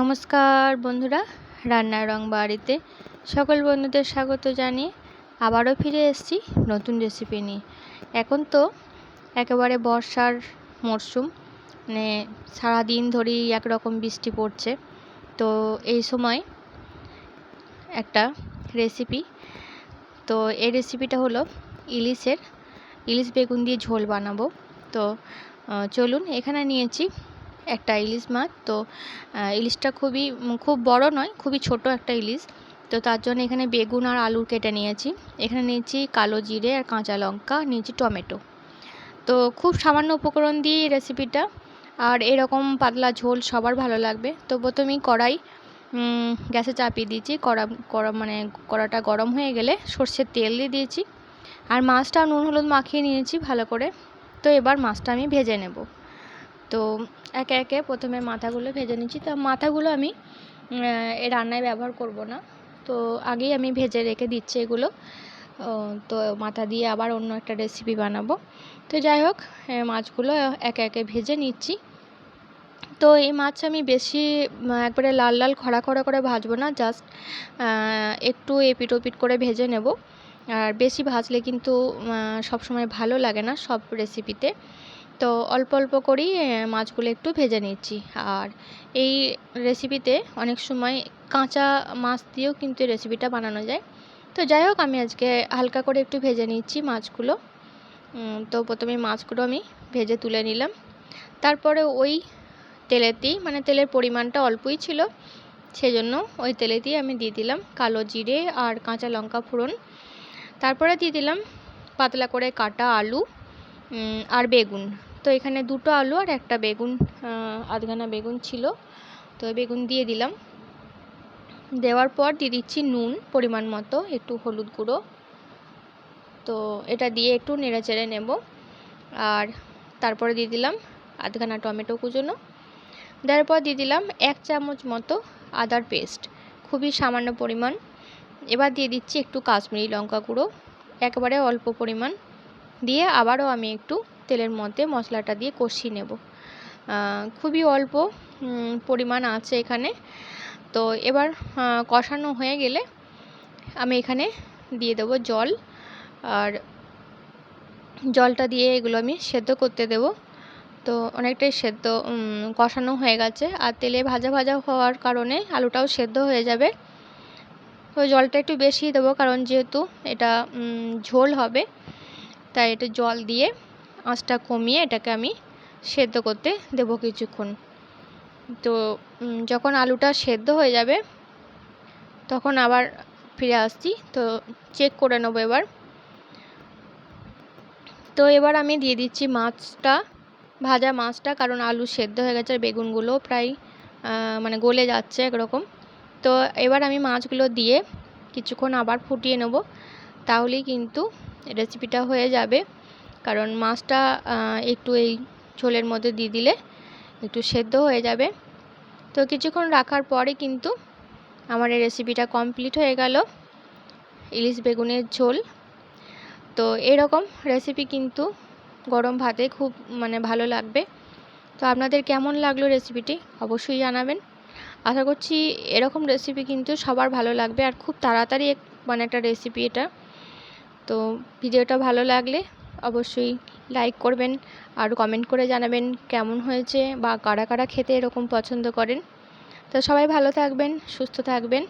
নমস্কার বন্ধুরা, রান্নার রং বাড়িতে সকল বন্ধুদের স্বাগত জানিয়ে আবারও ফিরে এসেছি নতুন রেসিপি নিয়ে। এখন তো একেবারে বর্ষার মরশুম মানে সারাদিন ধরেই একরকম বৃষ্টি পড়ছে। তো এই সময় একটা রেসিপি তো এই রেসিপিটা হলো ইলিশের, ইলিশ বেগুন দিয়ে ঝোল বানাবো। তো চলুন এখানে নিয়েছি একটা ইলিশ মাছ, তো ইলিশটা খুবই, খুব বড় নয়, খুবই ছোট একটা ইলিশ। তো তার জন্য এখানে বেগুন আর আলু কেটে নিয়েছি। এখানে নিয়েছি কালো জিরে আর কাঁচা লঙ্কা, নিয়েছি টমেটো। তো খুব সামান্য উপকরণ দিয়ে এই রেসিপিটা আর এরকম পাতলা ঝোল সবার ভালো লাগবে। তো প্রথমেই কড়াই গ্যাসে চাপিয়ে দিয়েছি। কড়া কড়া মানে কড়াটা গরম হয়ে গেলে সর্ষের তেল দিয়ে দিয়েছি। আর মাছটা নুন, হলুদ মাখিয়ে নিয়েছি ভালো করে। তো এবার মাছটা আমি ভেজে নেব। তো একে একে প্রথমে মাথাগুলো ভেজে নিচ্ছি। তো মাথাগুলো আমি এ রান্নায় ব্যবহার করব না। তো আগেই আমি ভেজে রেখে দিচ্ছি এগুলো। তো মাথা দিয়ে আবার অন্য একটা রেসিপি বানাবো। তো যাই হোক মাছগুলো একে একে ভেজে নিচ্ছি। তো এই মাছ আমি বেশি একবারে লাল লাল খড়া খড়া করে ভাজবো না জাস্ট একটু এপিট ওপিট করে ভেজে নেব। আর বেশি ভাজলে কিন্তু সবসময় ভালো লাগে না সব রেসিপিতে তো অল্প অল্প করেই মাছগুলো একটু ভেজে নিচ্ছি। আর এই রেসিপিতে অনেক সময় কাঁচা মাছ দিয়েও কিন্তু রেসিপিটা বানানো যায়। তো যাই হোক, আমি আজকে হালকা করে একটু ভেজে নিচ্ছি মাছগুলো। তো প্রথমে মাছগুলো আমি ভেজে তুলে নিলাম। তারপরে ওই তেলেতেই মানে তেলের পরিমাণটা অল্পই ছিল, সেজন্য ওই তেলেতেই আমি দিয়ে দিলাম কালো জিরে আর কাঁচা লঙ্কা ফোড়ন। তারপরে দিয়ে দিলাম পাতলা করে কাটা আলু। আর বেগুন। তো এখানে দুটো আলু আর একটা বেগুন আধখানা বেগুন ছিল। তো বেগুন দিয়ে দিলাম। দেওয়ার পর দিয়ে দিচ্ছি নুন পরিমাণ মতো, একটু হলুদ গুঁড়ো। তো এটা দিয়ে একটু নেড়ে চেড়ে নেব। আর তারপরে দিয়ে দিলাম আধখানা টমেটো কুচোনো। দেওয়ার পর দিয়ে দিলাম এক চামচ মতো আদার পেস্ট, খুবই সামান্য পরিমাণ। এবার দিয়ে দিচ্ছি একটু কাশ্মীরি লঙ্কা গুঁড়ো, একেবারে অল্প পরিমাণ। দিয়ে আবারও আমি একটু তেলের মধ্যে মশলাটা দিয়ে কষিয়ে নেব। খুবই অল্প পরিমাণ আছে এখানে। তো এবার কষানো হয়ে গেলে আমি এখানে দিয়ে দেবো জল। আর জলটা দিয়ে এগুলো আমি সেদ্ধ করতে দেব। তো অনেকটাই সেদ্ধ কষানো হয়ে গেছে। আর তেলে ভাজা ভাজা হওয়ার কারণে আলুটাও সেদ্ধ হয়ে যাবে। তো জলটা একটু বেশি দেবো কারণ যেহেতু এটা ঝোল হবে। তাই এটা জল দিয়ে আঁচটা কমিয়ে এটাকে আমি সেদ্ধ করতে দেব কিছুক্ষণ। তো যখন আলুটা সেদ্ধ হয়ে যাবে, তখন আবার ফিরে আসছি। তো চেক করে নেব এবার। তো, এবার আমি দিয়ে দিচ্ছি মাছটা, ভাজা মাছটা, কারণ আলু সেদ্ধ হয়ে গেছে আর বেগুনগুলো প্রায় মানে গলে যাচ্ছে একরকম। তো, এবার আমি মাছগুলো দিয়ে কিছুক্ষণ আবার ফুটিয়ে নেব। তাহলেই কিন্তু রেসিপিটা হয়ে যাবে। কারণ মাছটা একটু এই ঝোলের মধ্যে দিয়ে দিলে একটু সেদ্ধ হয়ে যাবে। তো কিছুক্ষণ রাখার পরে কিন্তু আমার এই রেসিপিটা কমপ্লিট হয়ে গেল ইলিশ বেগুনের ঝোল। তো এরকম রেসিপি কিন্তু গরম ভাতে খুব মানে ভালো লাগবে। তো আপনাদের কেমন লাগল রেসিপিটি অবশ্যই জানাবেন। আশা করছি এরকম রেসিপি কিন্তু সবার ভালো লাগবে আর খুব তাড়াতাড়ি মানে একটা রেসিপি এটা। তো ভিডিওটা ভালো লাগলে অবশ্যই লাইক করবেন আর কমেন্ট করে জানাবেন কেমন হয়েছে বা কারা কারা খেতে এরকম পছন্দ করেন। তো সবাই ভালো থাকবেন, সুস্থ থাকবেন।